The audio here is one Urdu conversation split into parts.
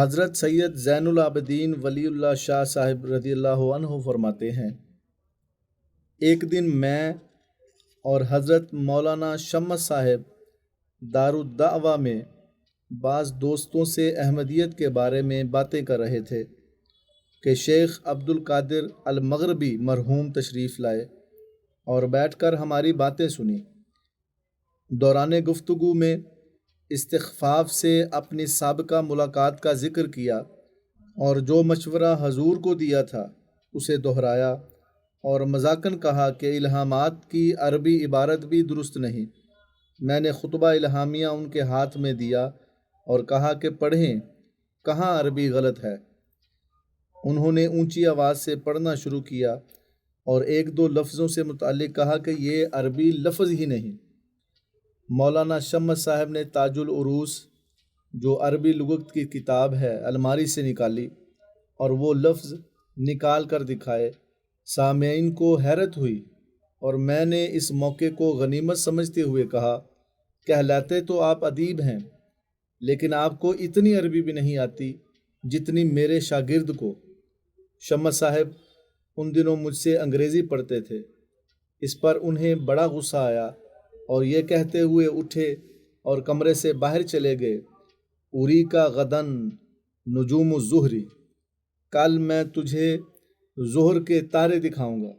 حضرت سید زین العابدین ولی اللہ شاہ صاحب رضی اللہ عنہ فرماتے ہیں، ایک دن میں اور حضرت مولانا شمس صاحب دارالدعوہ میں بعض دوستوں سے احمدیت کے بارے میں باتیں کر رہے تھے کہ شیخ عبد القادر المغربی مرحوم تشریف لائے اور بیٹھ کر ہماری باتیں سنی دوران گفتگو میں استخفاف سے اپنی سابقہ ملاقات کا ذکر کیا اور جو مشورہ حضور کو دیا تھا، اسے دہرایا اور مذاکن کہا کہ الہامات کی عربی عبارت بھی درست نہیں۔ میں نے خطبہ الہامیہ ان کے ہاتھ میں دیا اور کہا کہ پڑھیں کہاں عربی غلط ہے۔ انہوں نے اونچی آواز سے پڑھنا شروع کیا اور ایک دو لفظوں سے متعلق کہا کہ یہ عربی لفظ ہی نہیں۔ مولانا شمس صاحب نے تاج العروس جو عربی لغت کی کتاب ہے، الماری سے نکالی اور وہ لفظ نکال کر دکھائے، سامعین کو حیرت ہوئی اور میں نے اس موقع کو غنیمت سمجھتے ہوئے کہا، کہلاتے تو آپ ادیب ہیں، لیکن آپ کو اتنی عربی بھی نہیں آتی جتنی میرے شاگرد کو۔ شمس صاحب ان دنوں مجھ سے انگریزی پڑھتے تھے، اس پر انہیں بڑا غصہ آیا۔ اور یہ کہتے ہوئے اٹھے اور کمرے سے باہر چلے گئے۔ اری کا غدن نجوم الظہری کل میں تجھے ظہر کے تارے دکھاؤں گا۔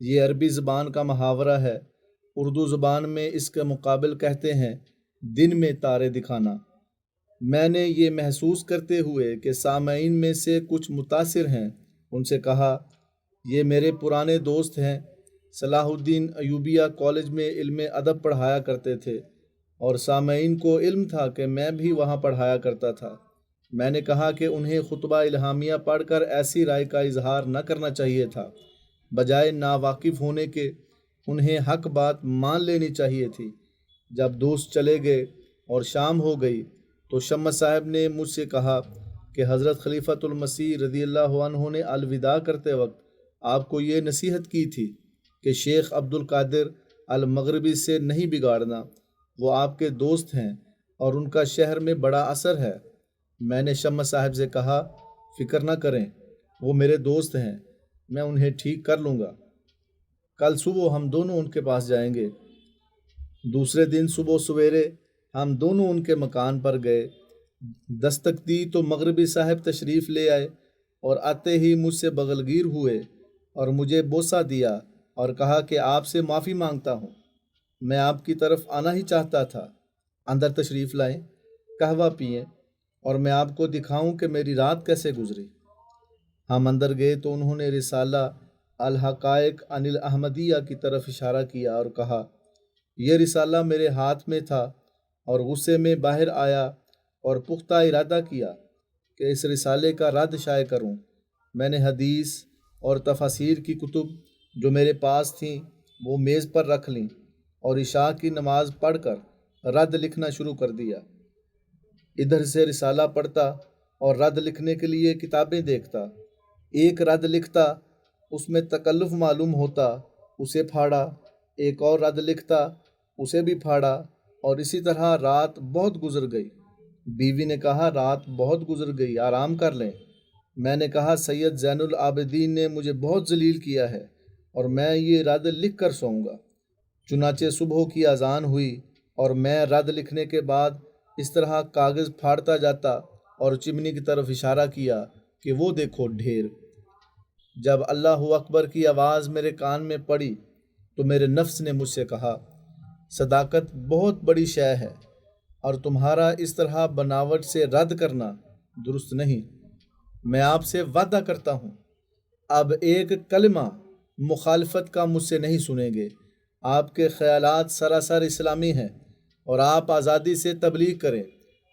یہ عربی زبان کا محاورہ ہے۔ اردو زبان میں اس کے مقابل کہتے ہیں، دن میں تارے دکھانا۔ میں نے یہ محسوس کرتے ہوئے کہ سامعین میں سے کچھ متاثر ہیں۔ ان سے کہا، یہ میرے پرانے دوست ہیں۔ صلاح الدین ایوبیہ کالج میں علم ادب پڑھایا کرتے تھے اور سامعین کو علم تھا کہ میں بھی وہاں پڑھایا کرتا تھا۔ میں نے کہا کہ انہیں خطبہ الہامیہ پڑھ کر ایسی رائے کا اظہار نہ کرنا چاہیے تھا، بجائے ناواقف ہونے کے انہیں حق بات مان لینی چاہیے تھی۔ جب دوست چلے گئے اور شام ہو گئی تو شمس صاحب نے مجھ سے کہا کہ حضرت خلیفۃ المسیح رضی اللہ عنہ نے الوداع کرتے وقت آپ کو یہ نصیحت کی تھی۔ کہ شیخ عبد القادر المغربی سے نہیں بگاڑنا، وہ آپ کے دوست ہیں اور ان کا شہر میں بڑا اثر ہے۔ میں نے شمس صاحب سے کہا، فکر نہ کریں، وہ میرے دوست ہیں، میں انہیں ٹھیک کر لوں گا۔ کل صبح ہم دونوں ان کے پاس جائیں گے۔ دوسرے دن صبح سویرے ہم دونوں ان کے مکان پر گئے۔ دستک دی تو مغربی صاحب تشریف لے آئے اور آتے ہی مجھ سے بغلگیر ہوئے اور مجھے بوسہ دیا۔ اور کہا کہ آپ سے معافی مانگتا ہوں۔ میں آپ کی طرف آنا ہی چاہتا تھا۔ اندر تشریف لائیں، قہوہ پئیں اور میں آپ کو دکھاؤں کہ میری رات کیسے گزری۔ ہم اندر گئے تو انہوں نے رسالہ الحقائق انل احمدیہ کی طرف اشارہ کیا اور کہا، یہ رسالہ میرے ہاتھ میں تھا اور غصے میں باہر آیا اور پختہ ارادہ کیا کہ اس رسالے کا رد شائع کروں۔ میں نے حدیث اور تفاصیر کی کتب جو میرے پاس تھیں، وہ میز پر رکھ لیں اور عشاء کی نماز پڑھ کر رد لکھنا شروع کر دیا۔ ادھر سے رسالہ پڑھتا اور رد لکھنے کے لیے کتابیں دیکھتا۔ ایک رد لکھتا، اس میں تکلف معلوم ہوتا، اسے پھاڑا۔ ایک اور رد لکھتا، اسے بھی پھاڑا۔ اور اسی طرح رات بہت گزر گئی۔ بیوی نے کہا، رات بہت گزر گئی، آرام کر لیں۔ میں نے کہا، سید زین العابدین نے مجھے بہت ذلیل کیا ہے۔ اور میں یہ رد لکھ کر سوؤں گا۔ چنانچہ صبح کی اذان ہوئی اور میں رد لکھنے کے بعد اس طرح کاغذ پھاڑتا جاتا اور چمنی کی طرف اشارہ کیا کہ وہ دیکھو ڈھیر۔ جب اللہ اکبر کی آواز میرے کان میں پڑی تو میرے نفس نے مجھ سے کہا، صداقت بہت بڑی شے ہے اور تمہارا اس طرح بناوٹ سے رد کرنا درست نہیں۔ میں آپ سے وعدہ کرتا ہوں۔ اب ایک کلمہ مخالفت کا مجھ سے نہیں سنیں گے۔ آپ کے خیالات سراسر اسلامی ہیں اور آپ آزادی سے تبلیغ کریں۔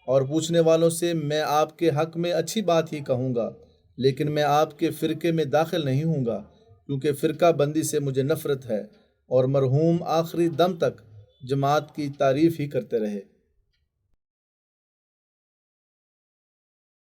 اور پوچھنے والوں سے میں آپ کے حق میں اچھی بات ہی کہوں گا، لیکن میں آپ کے فرقے میں داخل نہیں ہوں گا، کیونکہ فرقہ بندی سے مجھے نفرت ہے اور مرحوم آخری دم تک جماعت کی تعریف ہی کرتے رہے۔